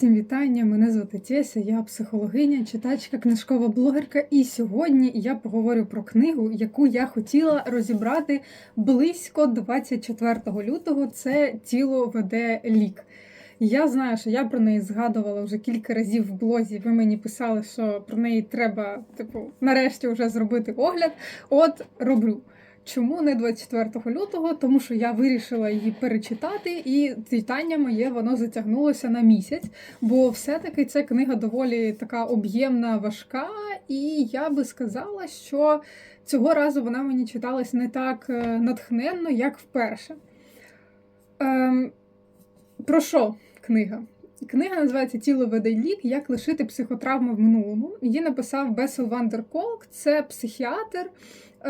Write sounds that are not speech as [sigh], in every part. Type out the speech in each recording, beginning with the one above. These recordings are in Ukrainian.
Всім вітання! Мене звати Теся, я психологиня, читачка, книжкова блогерка. І сьогодні я поговорю про книгу, яку я хотіла розібрати близько 24 лютого. Це тіло веде лік. Я знаю, що я про неї згадувала вже кілька разів в блозі. Ви мені писали, що про неї треба, типу, нарешті вже зробити огляд. От роблю. Чому не 24 лютого? Тому що я вирішила її перечитати, і читання моє воно затягнулося на місяць, бо все-таки ця книга доволі така об'ємна, важка, і я би сказала, що цього разу вона мені читалась не так е, натхненно, як вперше. Ем, Про що книга? Книга називається Тіло веде лік. Як лишити психотравми в минулому. Її написав Бесел Вандерколк, це психіатр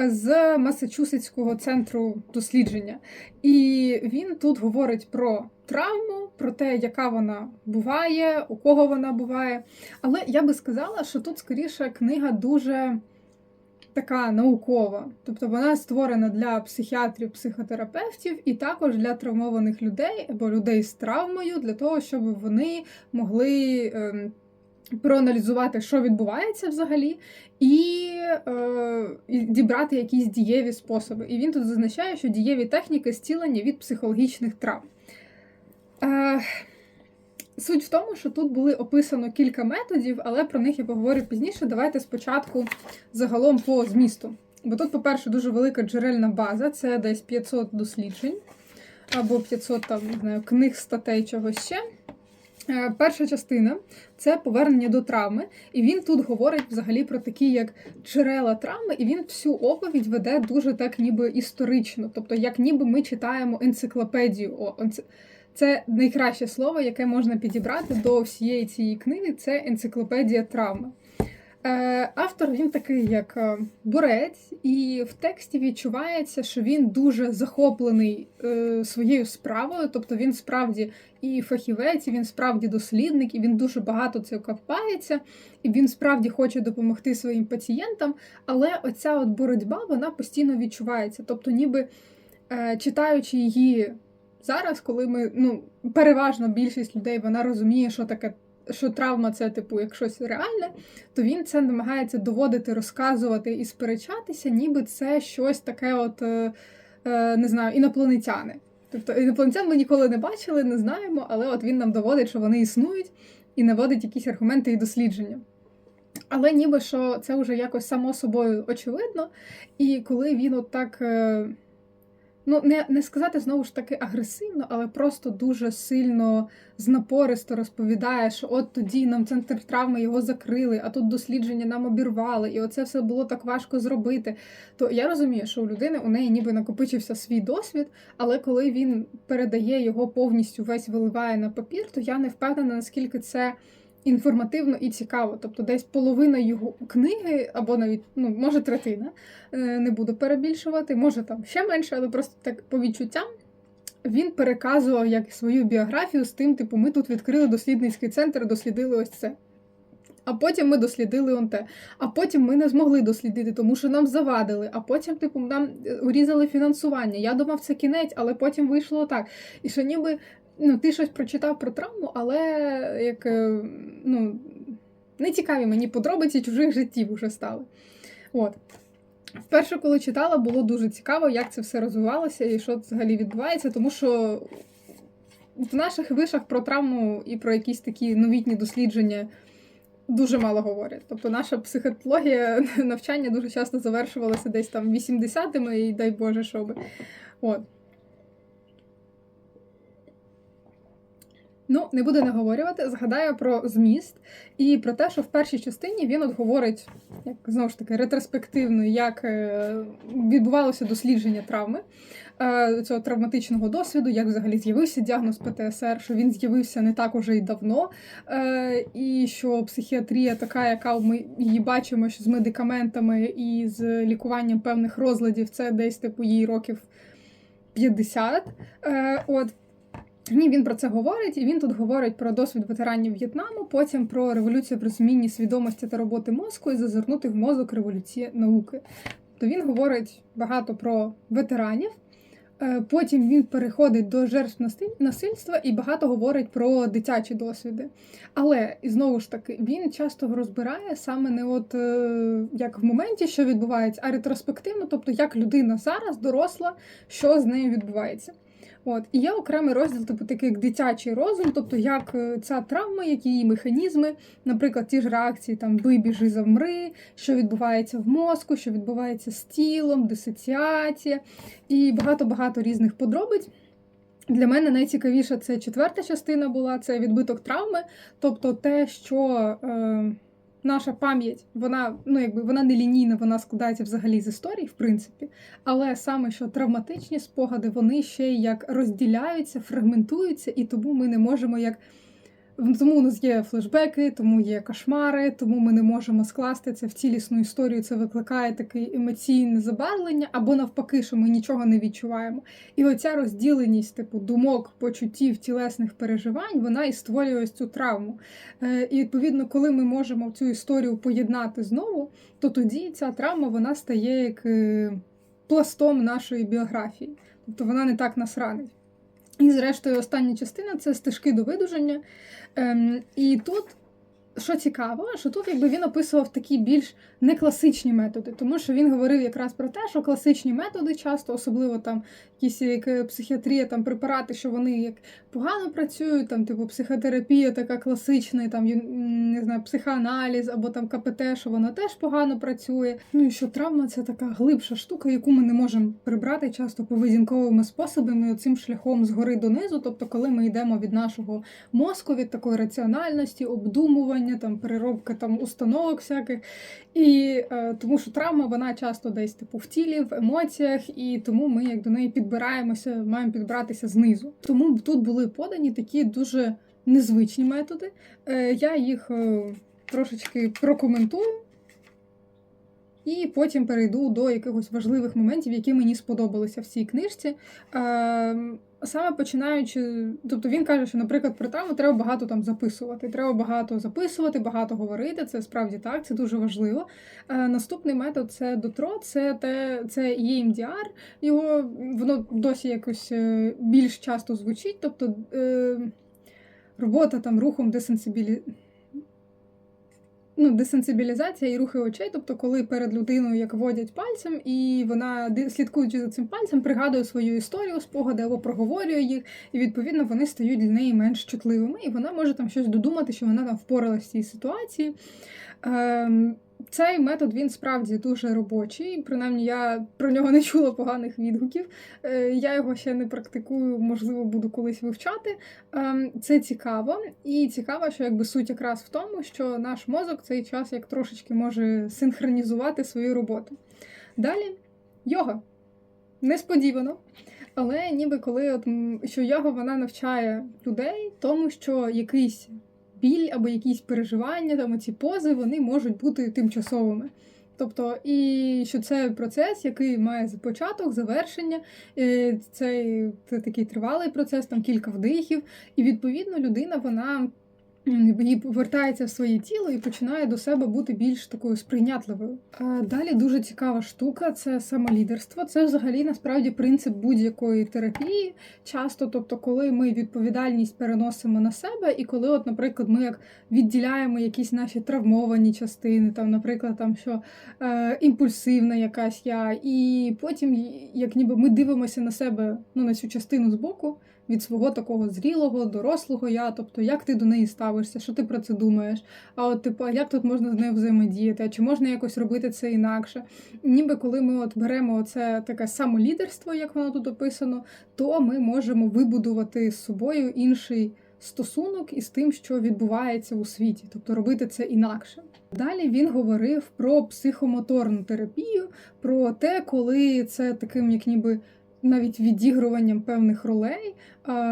з Масачусетського центру дослідження. І він тут говорить про травму, про те, яка вона буває, у кого вона буває. Але я би сказала, що тут скоріше книга дуже. Така наукова, тобто вона створена для психіатрів, психотерапевтів і також для травмованих людей або людей з травмою, для того, щоб вони могли ем, проаналізувати, що відбувається взагалі, і е, дібрати якісь дієві способи. І він тут зазначає, що дієві техніки зцілення від психологічних травм. Е, Суть в тому, що тут були описано кілька методів, але про них я поговорю пізніше. Давайте спочатку загалом по змісту. Бо тут, по-перше, дуже велика джерельна база, це десь 500 досліджень або 500 там, не знаю, книг, статей чогось ще. Е, перша частина це повернення до травми, і він тут говорить взагалі про такі як джерела травми, і він всю оповідь веде дуже так, ніби історично. Тобто, як ніби ми читаємо енциклопедію. Це найкраще слово, яке можна підібрати до всієї цієї книги. Це енциклопедія травми. Е, автор він такий, як е, борець, і в тексті відчувається, що він дуже захоплений е, своєю справою, тобто він справді і фахівець, і він справді дослідник, і він дуже багато це копається, і він справді хоче допомогти своїм пацієнтам. Але оця от боротьба вона постійно відчувається. Тобто, ніби читаючи її зараз, коли ми ну переважно більшість людей вона розуміє, що таке що травма це, типу, як щось реальне, то він це намагається доводити, розказувати і сперечатися, ніби це щось таке, от е, е, не знаю, інопланетяни. Тобто інопланетян ми ніколи не бачили, не знаємо, але от він нам доводить, що вони існують, і наводить якісь аргументи і дослідження. Але ніби що це вже якось само собою очевидно. І коли він от так. Ну не не сказати знову ж таки агресивно, але просто дуже сильно знапористо розповідає, що от тоді нам центр травми його закрили, а тут дослідження нам обірвали, і оце все було так важко зробити. То я розумію, що у людини у неї ніби накопичився свій досвід, але коли він передає його повністю весь виливає на папір, то я не впевнена, наскільки це інформативно і цікаво. Тобто, десь половина його книги, або навіть, ну, може, третина, е, не буду перебільшувати, може там ще менше, але просто так по відчуттям. Він переказував як свою біографію з тим, типу, ми тут відкрили дослідницький центр, дослідили ось це. А потім ми дослідили он те. А потім ми не змогли дослідити, тому що нам завадили. А потім, типу, нам е, урізали фінансування. Я думав, це кінець, але потім вийшло так. І що ніби ну, ти щось прочитав про травму, але як е, ну, не цікаві мені подробиці чужих життів вже стали. От. Вперше, коли читала, було дуже цікаво, як це все розвивалося і що взагалі відбувається, тому що в наших вишах про травму і про якісь такі новітні дослідження дуже мало говорять. Тобто наша психологія [laughs] навчання дуже часто завершувалося десь там 80-ми, і дай Боже, щоб. От. Ну, не буду наговорювати, згадаю про зміст і про те, що в першій частині він от говорить, як знову ж таки, ретроспективно, як е, відбувалося дослідження травми е, цього травматичного досвіду, як взагалі з'явився діагноз ПТСР, що він з'явився не так уже й давно, е, і що психіатрія така, яка ми її бачимо, що з медикаментами і з лікуванням певних розладів, це десь типу її років 50. От. Ні, він про це говорить, і він тут говорить про досвід ветеранів В'єтнаму, потім про революцію в розумінні свідомості та роботи мозку і зазирнути в мозок революції науки. То він говорить багато про ветеранів. Е, Потім він переходить до жертв насильства і багато говорить про дитячі досвіди. Але і знову ж таки він часто розбирає саме не от е, як в моменті, що відбувається, а ретроспективно, тобто як людина зараз доросла, що з нею відбувається. От і є окремий розділ, типу такий як дитячий розум, тобто як е, ця травма, які її механізми, наприклад, ті ж реакції там вибіжи, завмри, що відбувається в мозку, що відбувається з тілом, дисоціація і багато-багато різних подробиць. Для мене найцікавіша це четверта частина була це відбиток травми, тобто те, що е, наша пам'ять, вона ну якби вона не лінійна, вона складається взагалі з історій, в принципі. Але саме що травматичні спогади, вони ще як розділяються, фрагментуються, і тому ми не можемо як. Тому у нас є флешбеки, тому є кошмари, тому ми не можемо скласти це в цілісну історію. Це викликає таке емоційне забарвлення, або навпаки, що ми нічого не відчуваємо. І оця розділеність, типу думок, почуттів, тілесних переживань, вона і створює ось цю травму. Е, І відповідно, коли ми можемо цю історію поєднати знову, то тоді ця травма вона стає як е, пластом нашої біографії. Тобто вона не так нас ранить. І, зрештою, остання частина це стежки до видуження. Ем, і тут, що цікаво, що тут якби він описував такі більш некласичні методи, тому що він говорив якраз про те, що класичні методи часто, особливо там якісь як е, психіатрія, там препарати, що вони як погано працюють, там, типу, психотерапія така класична, там не знаю, психоаналіз або там КПТ, що воно теж погано працює. Ну і що травма це така глибша штука, яку ми не можемо прибрати часто поведінковими способами, цим шляхом згори донизу. Тобто, коли ми йдемо від нашого мозку, від такої раціональності, обдумування, там переробки там установок всяких. І е, тому що травма вона часто десь типу в тілі, в емоціях, і тому ми як до неї підбираємося, маємо підбиратися знизу. Тому тут були подані такі дуже незвичні методи. Е, я їх е, трошечки прокоментую. І потім перейду до якихось важливих моментів, які мені сподобалися в цій книжці. Саме починаючи, тобто він каже, що, наприклад, про травму треба багато там записувати. Треба багато записувати, багато говорити. Це справді так, це дуже важливо. Е, наступний метод це дотро, це те, це EMDR. Його воно досі якось е, більш часто звучить. Тобто е, робота там рухом десенсибілі... Ну, десенсибілізація і рухи очей, тобто, коли перед людиною як водять пальцем, і вона слідкуючи за цим пальцем, пригадує свою історію, спогади або проговорює їх, і відповідно вони стають для неї менш чутливими, і вона може там щось додумати, що вона там впоралася з цій ситуації. Ем, цей метод він справді дуже робочий. Принаймні, я про нього не чула поганих відгуків. Е, Я його ще не практикую, можливо, буду колись вивчати. Ем, Це цікаво, і цікаво, що якби суть якраз в тому, що наш мозок цей час як трошечки може синхронізувати свою роботу. Далі йога. Несподівано. Але ніби коли от що йога вона навчає людей тому, що якийсь біль або якісь переживання, там ці пози, вони можуть бути тимчасовими. Тобто, і що це процес, який має початок, завершення, е, це, це такий тривалий процес, там кілька вдихів, і відповідно людина вона їй повертається в своє тіло і починає до себе бути більш такою сприйнятливою. Далі дуже цікава штука це самолідерство. Це взагалі насправді принцип будь-якої терапії. Часто, тобто, коли ми відповідальність переносимо на себе, і коли, от, наприклад, ми як відділяємо якісь наші травмовані частини, там, наприклад, там що е, імпульсивна якась я, і потім, як ніби ми дивимося на себе, ну на цю частину збоку. Від свого такого зрілого, дорослого я, тобто як ти до неї ставишся, що ти про це думаєш? А от типу, як тут можна з нею взаємодіяти? А чи можна якось робити це інакше? Ніби коли ми от беремо це таке самолідерство, як воно тут описано, то ми можемо вибудувати з собою інший стосунок із тим, що відбувається у світі, тобто робити це інакше. Далі він говорив про психомоторну терапію, про те, коли це таким, як ніби навіть відігруванням певних ролей,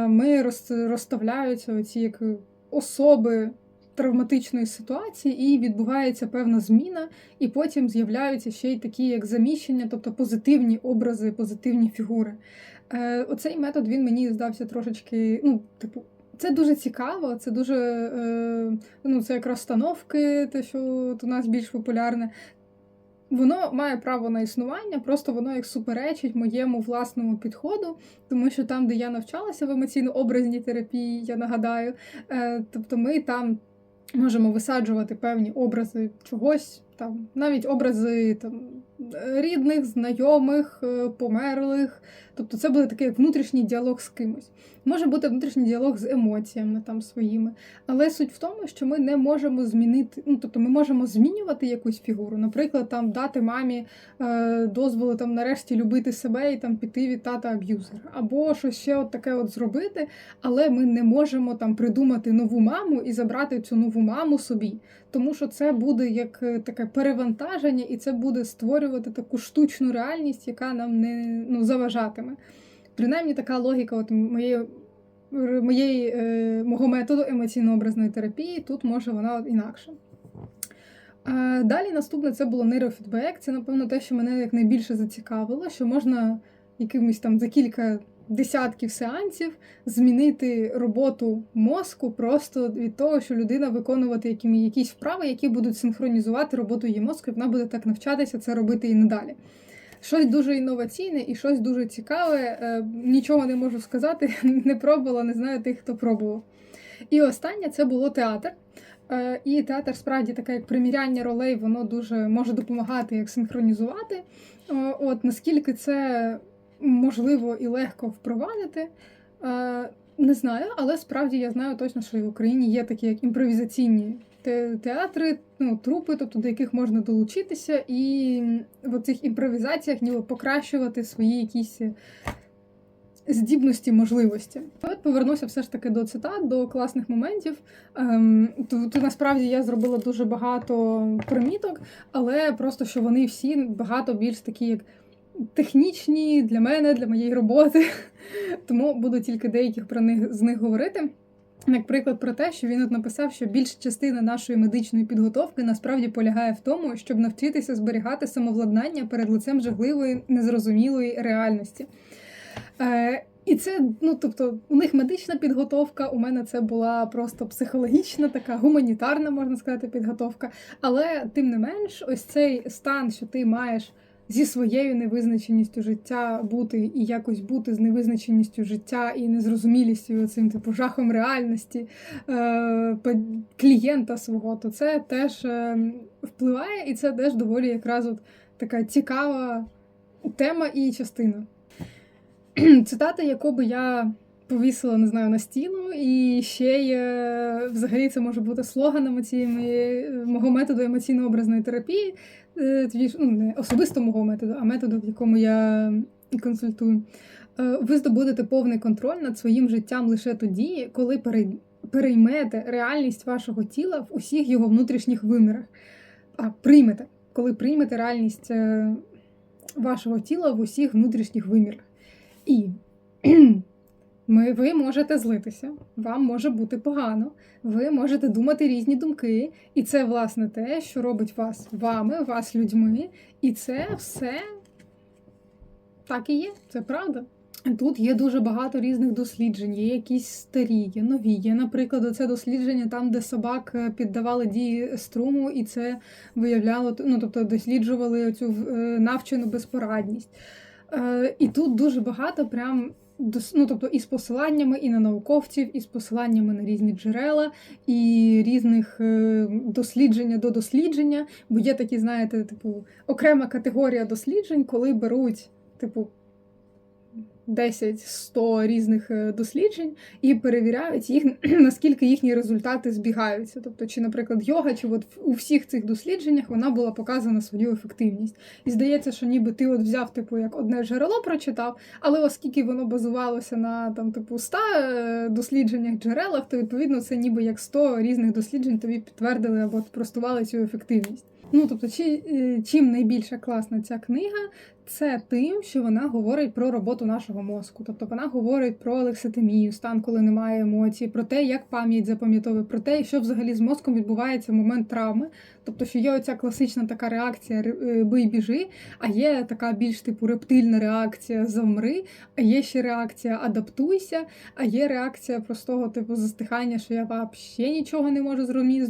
ми розставляються оці як особи травматичної ситуації, і відбувається певна зміна, і потім з'являються ще й такі, як заміщення, тобто позитивні образи, позитивні фігури. Е, Оцей метод він мені здався трошечки, ну, типу. Це дуже цікаво, це дуже е, ну, це як розстановки, те, що от у нас більш популярне. Воно має право на існування, просто воно як суперечить моєму власному підходу, тому що там, де я навчалася в емоційно-образній терапії, я нагадаю, е, тобто ми там можемо висаджувати певні образи чогось, там навіть образи там рідних, знайомих, е, померлих. Тобто це буде такий як внутрішній діалог з кимось. Може бути внутрішній діалог з емоціями там своїми. Але суть в тому, що ми не можемо змінити, ну тобто ми можемо змінювати якусь фігуру, наприклад, там дати мамі е, дозволу там нарешті любити себе і там піти від тата аб'юзера, або щось ще от таке от зробити, але ми не можемо там придумати нову маму і забрати цю нову маму собі. Тому що це буде як е, таке перевантаження, і це буде створювати таку штучну реальність, яка нам не ну, заважатиме. Принаймні така логіка от моєї, моєї, е, мого методу емоційно-образної терапії, тут може вона от інакша. А Далі наступне це було нейрофідбек. Це, напевно, те, що мене як найбільше зацікавило, що можна якимось там за кілька десятків сеансів змінити роботу мозку просто від того, що людина виконувати якісь вправи, які будуть синхронізувати роботу її мозку, і вона буде так навчатися це робити і надалі. Щось дуже інноваційне і щось дуже цікаве. Е, нічого не можу сказати, [laughs] не пробувала, не знаю тих, хто пробував. І останнє це було театр. Е, і театр справді таке як приміряння ролей, воно дуже може допомагати як синхронізувати. От наскільки це можливо і легко впровадити. Е, не знаю, але справді я знаю точно, що в Україні є такі як імпровізаційні театри, ну, трупи, тобто до яких можна долучитися, і в цих імпровізаціях ніби покращувати свої якісь здібності, можливості. От повернуся все ж таки до цитат, до класних моментів. Ем, то насправді я зробила дуже багато приміток, але просто що вони всі багато більш такі, як технічні для мене, для моєї роботи. [laughs] Тому буду тільки деяких про них з них говорити. Як приклад про те, що він от написав, що більша частина нашої медичної підготовки насправді полягає в тому, щоб навчитися зберігати самовладнання перед лицем жахливої незрозумілої реальності. Е, І це, ну тобто, у них медична підготовка, у мене це була просто психологічна, така гуманітарна, можна сказати, підготовка. Але тим не менш, ось цей стан, що ти маєш зі своєю невизначеністю життя бути і якось бути з невизначеністю життя і незрозумілістю цим типу жахом реальності е, клієнта свого, то це теж е, впливає, і це теж доволі якраз от така цікава тема і частина. [clears throat] Цитата, яку би я повісила, не знаю, на стіну, і ще є, взагалі це може бути слоганом цієї мого методу емоційно-образної терапії. Е, ну, не особисто мого методу, а методу, в якому я консультую. Е, ви здобудете повний контроль над своїм життям лише тоді, коли переймете реальність вашого тіла в усіх його внутрішніх вимірах. А приймете, коли приймете реальність е, вашого тіла в усіх внутрішніх вимірах. І ми, Ви можете злитися, вам може бути погано, ви можете думати різні думки, і це, власне, те, що робить вас вами, вас людьми. І це все так і є, це правда. Тут є дуже багато різних досліджень, є якісь старі, є нові. Є, наприклад, це дослідження там, де собак е, піддавали дії струму, і це виявляло, ну тобто досліджували цю е, навчену безпорадність. Е, і тут дуже багато прям ну, тобто і з посиланнями і на науковців, і з посиланнями на різні джерела, і різних е, дослідження до дослідження. Бо є такі, знаєте, типу окрема категорія досліджень, коли беруть, типу, 10-100 різних е, досліджень і перевіряють їх, [clears throat] наскільки їхні результати збігаються. Тобто, чи, наприклад, йога, чи от у всіх цих дослідженнях вона була показана свою ефективність. І здається, що ніби ти от взяв, типу, як одне джерело прочитав, але оскільки воно базувалося на там, типу, 100 е, дослідженнях джерелах, то відповідно це ніби як 100 різних досліджень тобі підтвердили або спростували цю ефективність. Ну, тобто, чи, е, чим найбільша класна ця книга, це тим, що вона говорить про роботу нашого мозку. Тобто вона говорить про лекситимію, стан, коли немає емоцій, про те, як пам'ять запам'ятовує, про те, що взагалі з мозком відбувається в момент травми. Тобто, що є оця класична така реакція е, бий біжи, а є така більш типу рептильна реакція завмри, а є ще реакція адаптуйся, а є реакція простого типу застихання, що я взагалі нічого не можу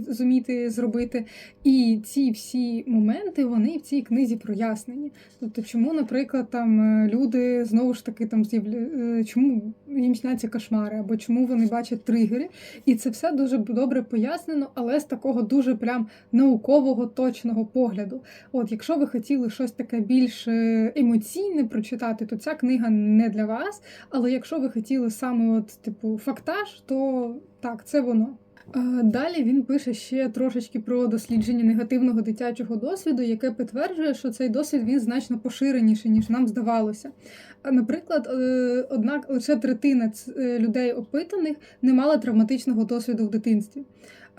зуміти зробити. І ці всі моменти вони в цій книзі прояснені. Тобто, чому, наприклад, там е, люди знову ж таки там е, чому їм сняться кошмари, або чому вони бачать тригери, і це все дуже добре пояснено, але з такого дуже прям наукового точного погляду. От, якщо ви хотіли щось таке більш е, емоційне прочитати, то ця книга не для вас. Але якщо ви хотіли саме от типу фактаж, то так, це воно. Е, Далі він пише ще трошечки про дослідження негативного дитячого досвіду, яке підтверджує, що цей досвід він значно поширеніший, ніж нам здавалося. А, Наприклад, е, однак лише третина е, людей опитаних не мала травматичного досвіду в дитинстві.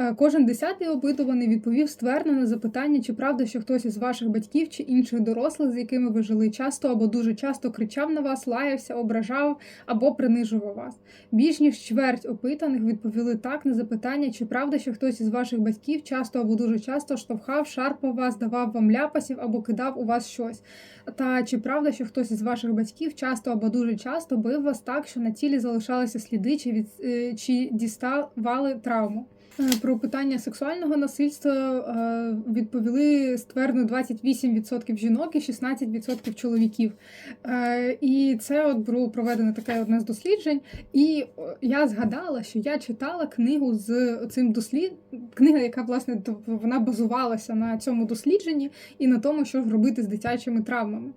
Е, Кожен десятий опитуваний відповів ствердно на запитання, чи правда, що хтось із ваших батьків чи інших дорослих, з якими ви жили, часто або дуже часто кричав на вас, лаявся, ображав або принижував вас. Більш ніж чверть опитаних відповіли так на запитання, чи правда, що хтось із ваших батьків часто або дуже часто штовхав, шарпав вас, давав вам ляпасів або кидав у вас щось. Та чи правда, що хтось із ваших батьків часто або дуже часто бив вас так, що на тілі залишалися сліди, чи від е, чи діставали травму? Е, Про питання сексуального насильства е, відповіли ствердно 28% жінок і 16% чоловіків. Е, І це от було проведено таке одне з досліджень. І я згадала, що я читала книгу з цим дослід... книга, яка власне вона базувалася на цьому дослідженні і на тому, що робити з дитячими травмами.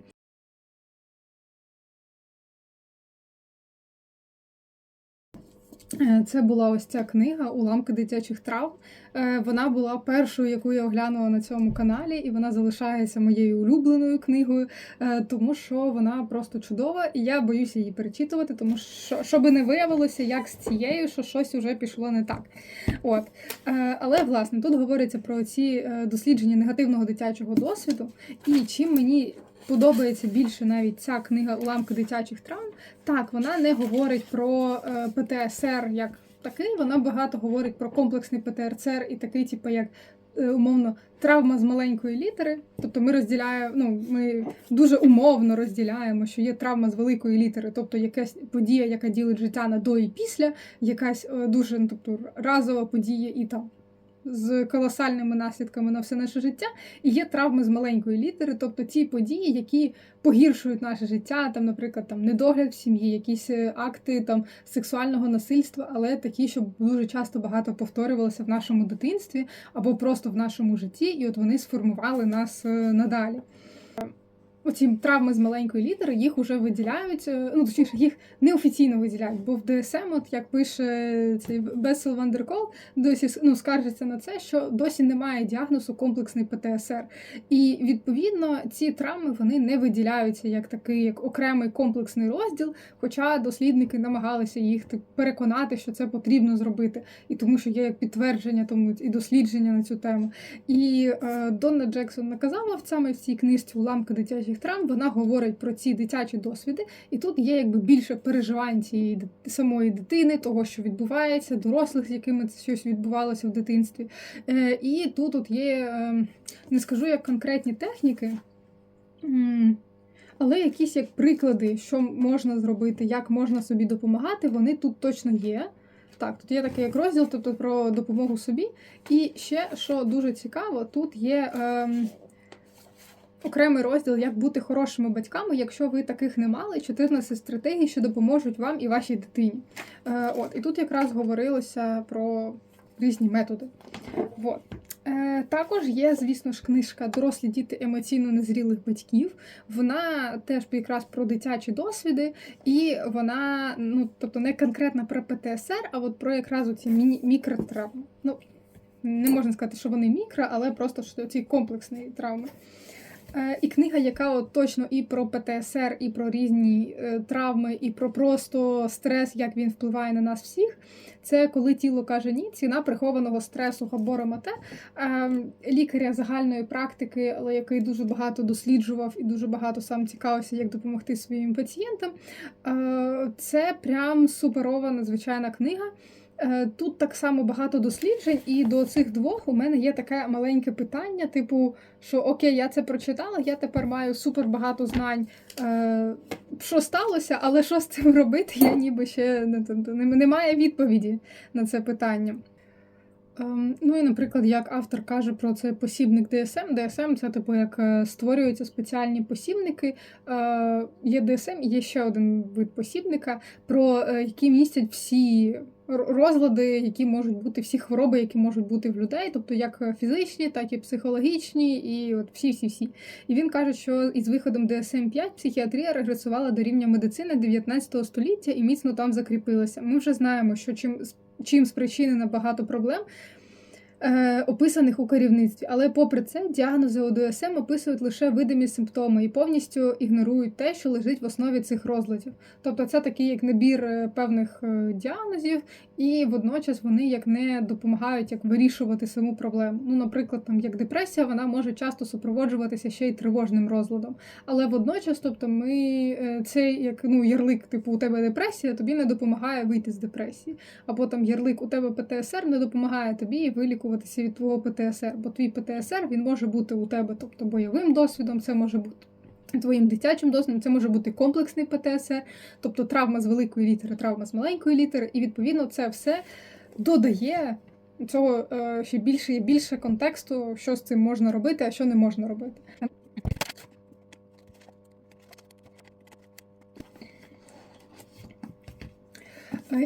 Це була ось ця книга Уламки дитячих травм. Е, Вона була першою, яку я оглянула на цьому каналі, і вона залишається моєю улюбленою книгою, е, тому що вона просто чудова, і я боюся її перечитувати, тому що щоб не виявилося, як з цією, що щось уже пішло не так. От. Е, Але власне тут говориться про ці е, дослідження негативного дитячого досвіду, і чим мені. Подобається більше навіть ця книга Уламки дитячих травм. Так, вона не говорить про е, ПТСР як такий, вона багато говорить про комплексний ПТСР і такий, типу, як е, умовно травма з маленької літери. Тобто ми розділяємо, ну ми дуже умовно розділяємо, що є травма з великої літери, тобто якась подія, яка ділить життя на до і після, якась е, дуже ну, тобто, разова подія і там. З колосальними наслідками на все наше життя, і є травми з маленької літери, тобто ті події, які погіршують наше життя, там, наприклад, там недогляд в сім'ї, якісь е, акти там сексуального насильства, але такі, що дуже часто багато повторювалися в нашому дитинстві або просто в нашому житті, і от вони сформували нас е, надалі. Оці травми з маленької літери їх вже виділяють, е, ну точніше, їх неофіційно виділяють, бо в ДСМ, от як пише цей Бесел Вандеркол, досі ну, скаржиться на це, що досі немає діагнозу комплексний ПТСР. І відповідно ці травми вони не виділяються як такий як окремий комплексний розділ. Хоча дослідники намагалися їх тип, переконати, що це потрібно зробити, і тому що є підтвердження тому і дослідження на цю тему. І е, Донна Джексон наказала в саме в цій книжці уламки дитячих травм. Вона говорить про ці дитячі досвіди, і тут є якби більше переживань цієї самої дитини, того, що відбувається, дорослих, з якими щось відбувалося в дитинстві. Е, і тут от є, е, не скажу як конкретні техніки. Але якісь як приклади, що можна зробити, як можна собі допомагати, вони тут точно є. Так, тут є такий як розділ, тобто про допомогу собі. І ще, що дуже цікаво, тут є ем, окремий розділ, як бути хорошими батьками, якщо ви таких не мали, 14 стратегій, що допоможуть вам і вашій дитині. Е, от, і тут якраз говорилося про різні методи. От. Е, також є, звісно ж, книжка Дорослі діти емоційно незрілих батьків. Вона теж якраз про дитячі досвіди, і вона, ну, тобто, не конкретно про ПТСР, а от про якраз оці мікротравми. Ну, не можна сказати, що вони мікро, але просто що ці комплексні травми. Е, І книга, яка от точно і про ПТСР, і про різні е, травми, і про просто стрес, як він впливає на нас всіх. Це коли тіло каже ні, ціна прихованого стресу Габора Мате, е, лікаря загальної практики, але який дуже багато досліджував і дуже багато сам цікавився, як допомогти своїм пацієнтам. Це прям суперова надзвичайна книга. Е, Тут так само багато досліджень, і до цих двох у мене є таке маленьке питання: типу, що окей, я це прочитала, я тепер маю супер багато знань, е, що сталося, але що з цим робити, я ніби ще не, немає відповіді на це питання. Ем, Ну і, наприклад, як автор каже про це посібник DSM. DSM – це типу як е, створюються спеціальні посібники. Е, Є DSM і є ще один вид посібника, про які містять всі розлади, які можуть бути, всі хвороби, які можуть бути в людей, тобто як фізичні, так і психологічні, і от всі-всі-всі. І він каже, що із виходом DSM 5 психіатрія регресувала до рівня медицини 19 століття і міцно там закріпилася. Ми вже знаємо, що чим чим спричинено багато проблем, е, описаних у керівництві. Але попри це, діагнози ОДСМ описують лише видимі симптоми і повністю ігнорують те, що лежить в основі цих розладів. Тобто, це такий як набір е, певних е, діагнозів, і водночас вони як не допомагають як вирішувати саму проблему. Ну, наприклад, там як депресія, вона може часто супроводжуватися ще й тривожним розладом. Але водночас, тобто, ми е, цей як ну ярлик, типу у тебе депресія, тобі не допомагає вийти з депресії. Або там ярлик у тебе ПТСР не допомагає тобі вилікуватися від твого ПТСР, бо твій ПТСР він може бути у тебе, тобто бойовим досвідом, це може бути. Твоїм дитячим досвідом це може бути комплексний ПТСР, тобто травма з великої літери, травма з маленької літери, і відповідно це все додає цього е, ще більше і більше контексту, що з цим можна робити, а що не можна робити.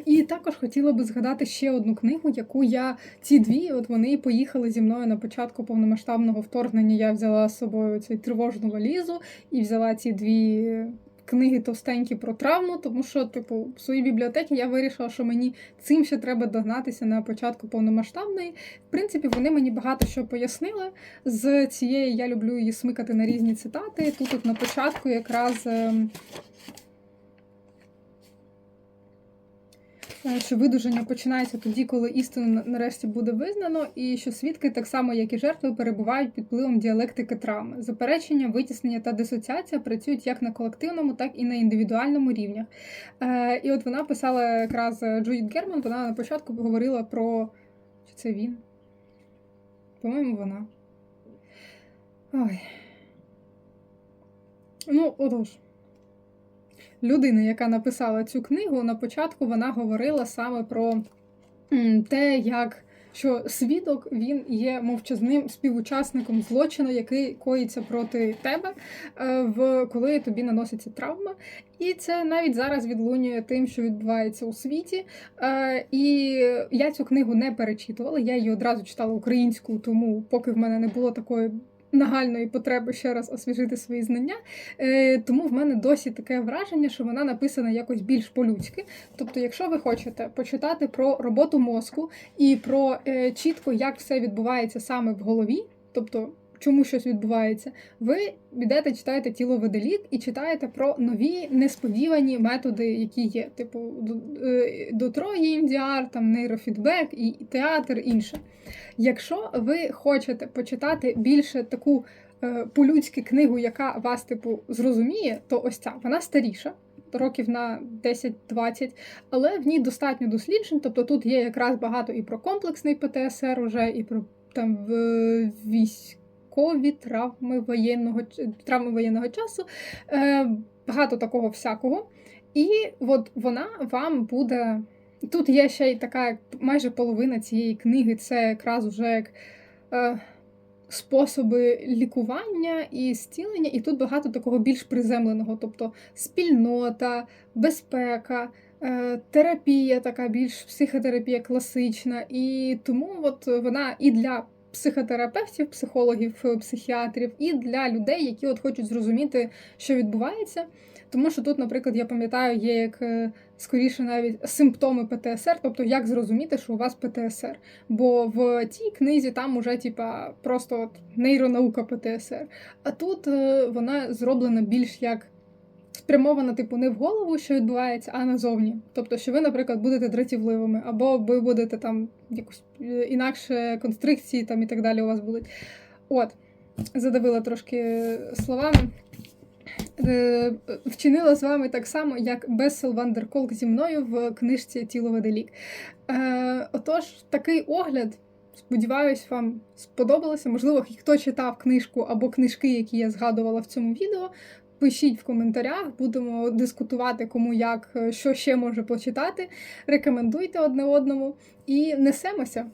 І також хотіла би згадати ще одну книгу, яку я ці дві, от вони поїхали зі мною на початку повномасштабного вторгнення. Я взяла з собою цю тривожну валізу і взяла ці дві книги товстенькі про травму, тому що, типу, в своїй бібліотеці я вирішила, що мені цим ще треба догнатися на початку повномасштабної. В принципі, вони мені багато що пояснили. З цієї я люблю її смикати на різні цитати. Тут от на початку якраз. ем, Е, що видуження починається тоді, коли істину нарешті буде визнано, і що свідки, так само як і жертви, перебувають під впливом діалектики травми. Заперечення, витіснення та дисоціація працюють як на колективному, так і на індивідуальному рівнях. Е, і от вона писала якраз Джудіт Герман, вона на початку говорила про. Чи це він? По-моєму, вона. Ой. Ну, отож людина, яка написала цю книгу, на початку вона говорила саме про те, як що свідок він є мовчазним співучасником злочину, який коїться проти тебе, е, в коли тобі наноситься травма. І це навіть зараз відлунює тим, що відбувається у світі. Е, І я цю книгу не перечитувала. Я її одразу читала українською, тому поки в мене не було такої. Нагальної потреби ще раз освіжити свої знання, Е, тому в мене досі таке враження, що вона написана якось більш по-людськи. Тобто, якщо ви хочете почитати про роботу мозку і про е, чітко, як все відбувається саме в голові, тобто чому щось відбувається, ви йдете, читаєте тіло Веделік і читаєте про нові несподівані методи, які є, типу до- е, дотроє там нейрофідбек і театр інше. Якщо ви хочете почитати більше таку е, по-людськи книгу, яка вас, типу, зрозуміє, то ось ця вона старіша. Років на 10-20, але в ній достатньо досліджень. Тобто тут є якраз багато і про комплексний ПТСР, уже, і про там в- військові травми воєнного травми воєнного часу. Е, Багато такого всякого. І от вона вам буде. Тут є ще й така майже половина цієї книги, це якраз уже як. Е, способи лікування і зцілення, і тут багато такого більш приземленого, тобто спільнота, безпека, е, терапія, така більш психотерапія класична. І тому от вона і для психотерапевтів, психологів, е, психіатрів і для людей, які от хочуть зрозуміти, що відбувається. Тому що тут, наприклад, я пам'ятаю, є як е, скоріше навіть симптоми ПТСР, тобто як зрозуміти, що у вас ПТСР. Бо в тій книзі там уже типа просто от, нейронаука ПТСР. А тут е, вона зроблена більш як спрямована, типу, не в голову, що відбувається, а назовні. Тобто, що ви, наприклад, будете дратівливими, або ви будете там якось е, інакше констрикції там і так далі у вас будуть. От, задавила трошки словами. Е, Вчинила з вами так само, як Бессел Вандерколк зі мною в книжці Тіло веде лік. Е, отож, такий огляд. Сподіваюсь, вам сподобалося. Можливо, хто читав книжку або книжки, які я згадувала в цьому відео. Пишіть в коментарях, будемо дискутувати, кому як, е, що ще може почитати. Рекомендуйте одне одному і несемося.